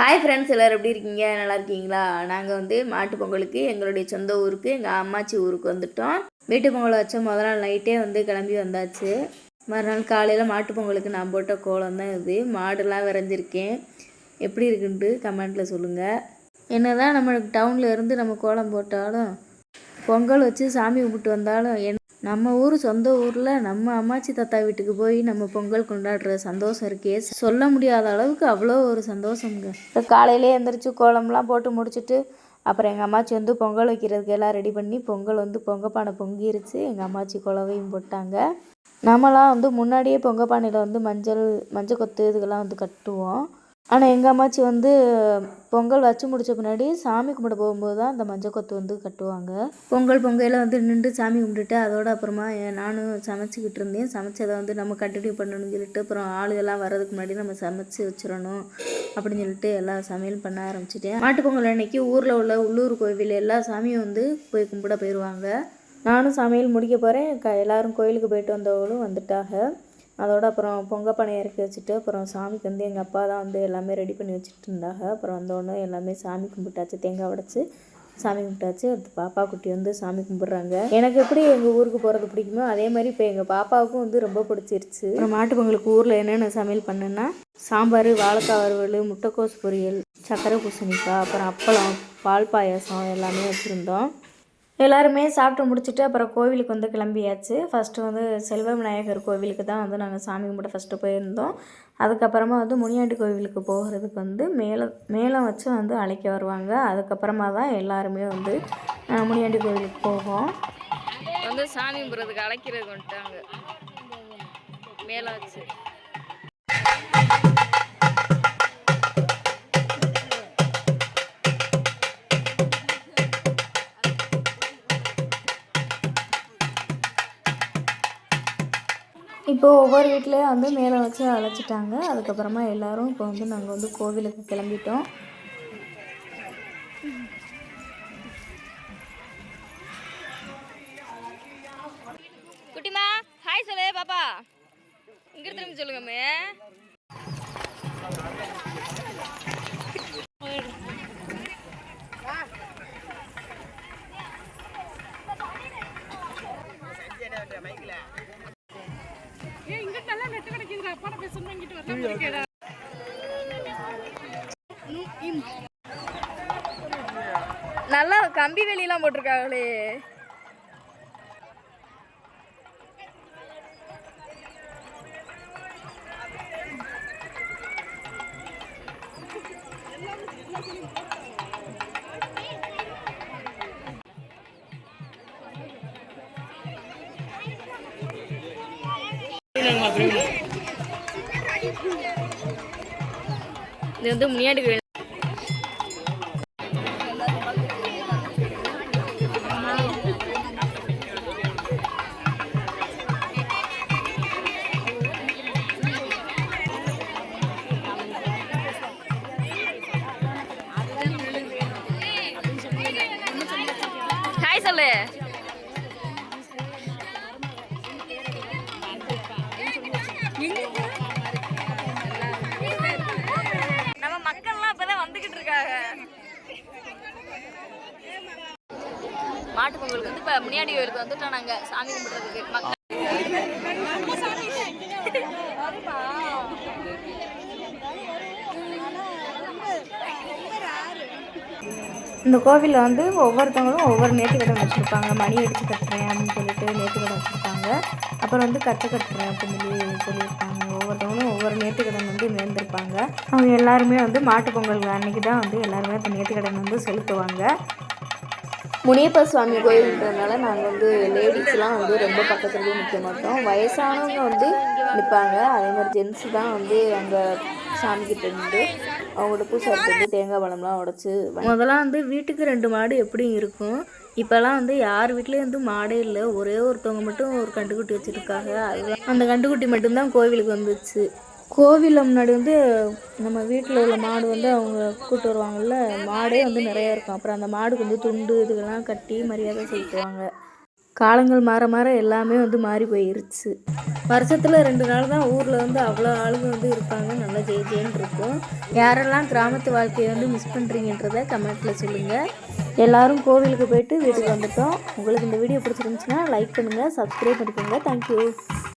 Hi friends எல்லோரும் எப்படி இருக்கீங்க? நல்லா இருக்கீங்களா? நாங்கள் வந்து மாட்டு பொங்கலுக்கு எங்களுடைய சொந்த ஊருக்கு எங்கள் அம்மாச்சி ஊருக்கு வந்துட்டோம். வீட்டு பொங்கல் வச்ச முதல் நாள் நைட்டே வந்து கிளம்பி வந்தாச்சு. மறுநாள் காலையில் மாட்டு பொங்கலுக்கு நான் போட்ட கோலம் தான் இது. மாடுலாம் விரைஞ்சிருக்கேன். எப்படி இருக்குன்ட்டு கமெண்ட்டில் சொல்லுங்கள் என்ன தான் நம்மளுக்கு டவுனில் இருந்து நம்ம கோலம் போட்டாலும் பொங்கல் வச்சு சாமி கும்பிட்டு வந்தாலும் என் நம்ம ஊர் சொந்த ஊரில் நம்ம அம்மாச்சி தாத்தா வீட்டுக்கு போய் நம்ம பொங்கல் கொண்டாடுற சந்தோஷம் இருக்கே. சொல்ல முடியாத அளவுக்கு அவ்வளோ ஒரு சந்தோஷங்க இப்போ காலையிலே எந்திரிச்சு கோலம்லாம் போட்டு முடிச்சுட்டு அப்புறம் எங்கள் அம்மாச்சி வந்து பொங்கல் வைக்கிறதுக்கு எல்லாம் ரெடி பண்ணி பொங்கல் வந்து பொங்கப்பானை பொங்கிருச்சு. எங்கள் அம்மாச்சி குலவையும் போட்டாங்க. நம்மலாம் வந்து முன்னாடியே பொங்கப்பானையில் வந்து மஞ்சள் மஞ்சள் கொத்து இதுக்கெல்லாம் வந்து கட்டுவோம். ஆனால் எங்கள் அம்மாச்சி வந்து பொங்கல் வச்சு முடித்த பின்னாடி சாமி கும்பிட போகும்போது தான் அந்த மஞ்சள் கொத்து வந்து கட்டுவாங்க. பொங்கல் பொங்கையில் வந்து நின்று சாமி கும்பிட்டுட்டு அதோட அப்புறமா நானும் சமைச்சிக்கிட்டு இருந்தேன். சமைச்சதை வந்து நம்ம கண்டினியூ பண்ணணும்னு சொல்லிட்டு அப்புறம் ஆளுகள்லாம் வர்றதுக்கு முன்னாடி நம்ம சமைச்சு வச்சிடணும் அப்படின்னு சொல்லிட்டு எல்லா சமையல் பண்ண ஆரம்பிச்சிட்டேன். மாட்டுப்பொங்கல் அன்னைக்கு ஊரில் உள்ள உள்ளூர் கோவில் எல்லா சாமியும் வந்து போய் கும்பிட போயிடுவாங்க நானும் சமையல் முடிக்க போகிறேன் க எல்லோரும் கோயிலுக்கு போயிட்டு வந்தவங்களும் வந்துட்டாங்க. அதோட அப்புறம் பொங்க பானை இறக்கி வச்சுட்டு அப்புறம் சாமிக்கு வந்து எங்கள் அப்பா தான் வந்து எல்லாமே ரெடி பண்ணி வச்சுட்டு இருந்தாங்க. அப்புறம் வந்தோடனே எல்லாமே சாமி கும்பிட்டாச்சு. தேங்காய் உடைச்சு சாமி கும்பிட்டாச்சு. அடுத்து பாப்பா குட்டி வந்து சாமி கும்பிட்றாங்க. எனக்கு எப்படி எங்கள் ஊருக்கு போகிறது பிடிக்குமோ அதே மாதிரி இப்போ எங்கள் பாப்பாவுக்கும் வந்து ரொம்ப பிடிச்சிருச்சு. அப்புறம் மாட்டு பொங்கலுக்கு ஊரில் என்னென்ன சமையல் பண்ணேன்னா சாம்பார் வாழைக்காய் வறுவல் முட்டைக்கோஸ் பொரியல் சக்கரை பூசணிக்காய் அப்புறம் அப்பளம் பால் பாயாசம் எல்லாமே வச்சுருந்தோம். எல்லாருமே சாப்பிட்டு முடிச்சுட்டு அப்புறம் கோவிலுக்கு வந்து கிளம்பியாச்சு. ஃபஸ்ட்டு வந்து செல்வ விநாயகர் கோவிலுக்கு தான் வந்து நாங்கள் சாமி கும்பிட்டு ஃபஸ்ட்டு போயிருந்தோம். அதுக்கப்புறமா வந்து முனியாண்டி கோவிலுக்கு போகிறதுக்கு வந்து மேலம் மேளம் வச்சு வந்து அழைக்க வருவாங்க. அதுக்கப்புறமா தான் எல்லாருமே வந்து முனியாண்டி கோவிலுக்கு போவோம். வந்து சாமி கும்பிட்றதுக்கு அழைக்கிறதுக்கு வந்துட்டாங்க. மேலே வச்சு. இப்போ ஒவ்வொரு வீட்லேயும் வந்து மேலே வச்சு அழைச்சிட்டாங்க. அதுக்கப்புறமா எல்லாரும் இப்போ வந்து நாங்கள் வந்து கோவிலுக்கு கிளம்பிட்டோம். குட்டிமா ஹாய் சொல்லு பாப்பா. இங்க திரும்பி சொல்லுங்கம்மே நல்லா கம்பி வெளியெல்லாம் போட்டிருக்காங்களே. இது வந்து முனியாடி கோயில். சொல்லு. மாட்டு பொங்கலுக்கு வந்து இப்ப முனியாண்டி கோயிலுக்கு வந்துட்டோம் நாங்க சாமி கும்பிடுறதுக்கு மக்கள் இந்த கோவிலில் வந்து ஒவ்வொருத்தவங்களும் ஒவ்வொரு நேர்த்திக்கடன் வச்சுருப்பாங்க. மணி அடித்து கட்டுறேன் அப்படின்னு சொல்லிட்டு நேர்த்திக்கடன் வச்சுருப்பாங்க. அப்புறம் வந்து கச்சை கட்டுறேன் அப்படின்னு சொல்லி சொல்லியிருப்பாங்க. ஒவ்வொருத்தவங்களும் ஒவ்வொரு நேர்த்திக்கடன் வந்து நேர்ந்திருப்பாங்க அவங்க எல்லாருமே வந்து மாட்டு பொங்கல் அன்னைக்கு தான் வந்து எல்லாருமே அந்த நேர்த்திக்கடன் வந்து செலுத்துவாங்க. முனியப்ப சுவாமி கோயில்ன்றதுனால நாங்கள் வந்து லேடிஸ்லாம் வந்து ரொம்ப பக்கத்துலேயே நிற்க மாட்டோம். வயசானவங்க வந்து நிற்பாங்க அதே மாதிரி ஜென்ஸு தான் வந்து அங்கே சாமிக்கிட்ட இருந்து அவங்களோட பூசாரிட்டு வந்து தேங்காய் பழம்லாம் உடச்சி முதல்லாம் வந்து வீட்டுக்கு ரெண்டு மாடு எப்படியும் இருக்கும். இப்போல்லாம் வந்து யார் வீட்லேயும் வந்து மாடே இல்லை. ஒரே ஒருத்தவங்க மட்டும் ஒரு கண்டுக்குட்டி வச்சுருக்காங்க. அதுதான் அந்த கண்டுக்குட்டி மட்டும்தான் கோவிலுக்கு வந்துச்சு. கோவிலில் முன்னாடி வந்து நம்ம வீட்டில் உள்ள மாடு வந்து அவங்க கூட்டு வருவாங்கல்ல மாடே வந்து நிறையா இருக்கும். அப்புறம் அந்த மாடுக்கு வந்து துண்டு இதுக்கெல்லாம் கட்டி மரியாதை செலுத்துவாங்க. காலங்கள் மாற மாற எல்லாமே வந்து மாறி போயிருச்சு. வருஷத்தில் ரெண்டு நாள் தான் ஊரில் வந்து அவ்வளோ ஆளுங்க வந்து இருப்பாங்க. நல்லா ஜெய ஜெயன்னு இருக்கும். யாரெல்லாம் கிராமத்து வாழ்க்கையை வந்து மிஸ் பண்ணுறீங்கன்றத கமெண்ட்டில் சொல்லுங்கள் எல்லாரும் கோவிலுக்கு போயிட்டு வீட்டுக்கு வந்துட்டோம். உங்களுக்கு இந்த வீடியோ பிடிச்சிருந்துச்சுன்னா லைக் பண்ணுங்கள் சப்ஸ்கிரைப் பண்ணிக்கோங்க. தேங்க்யூ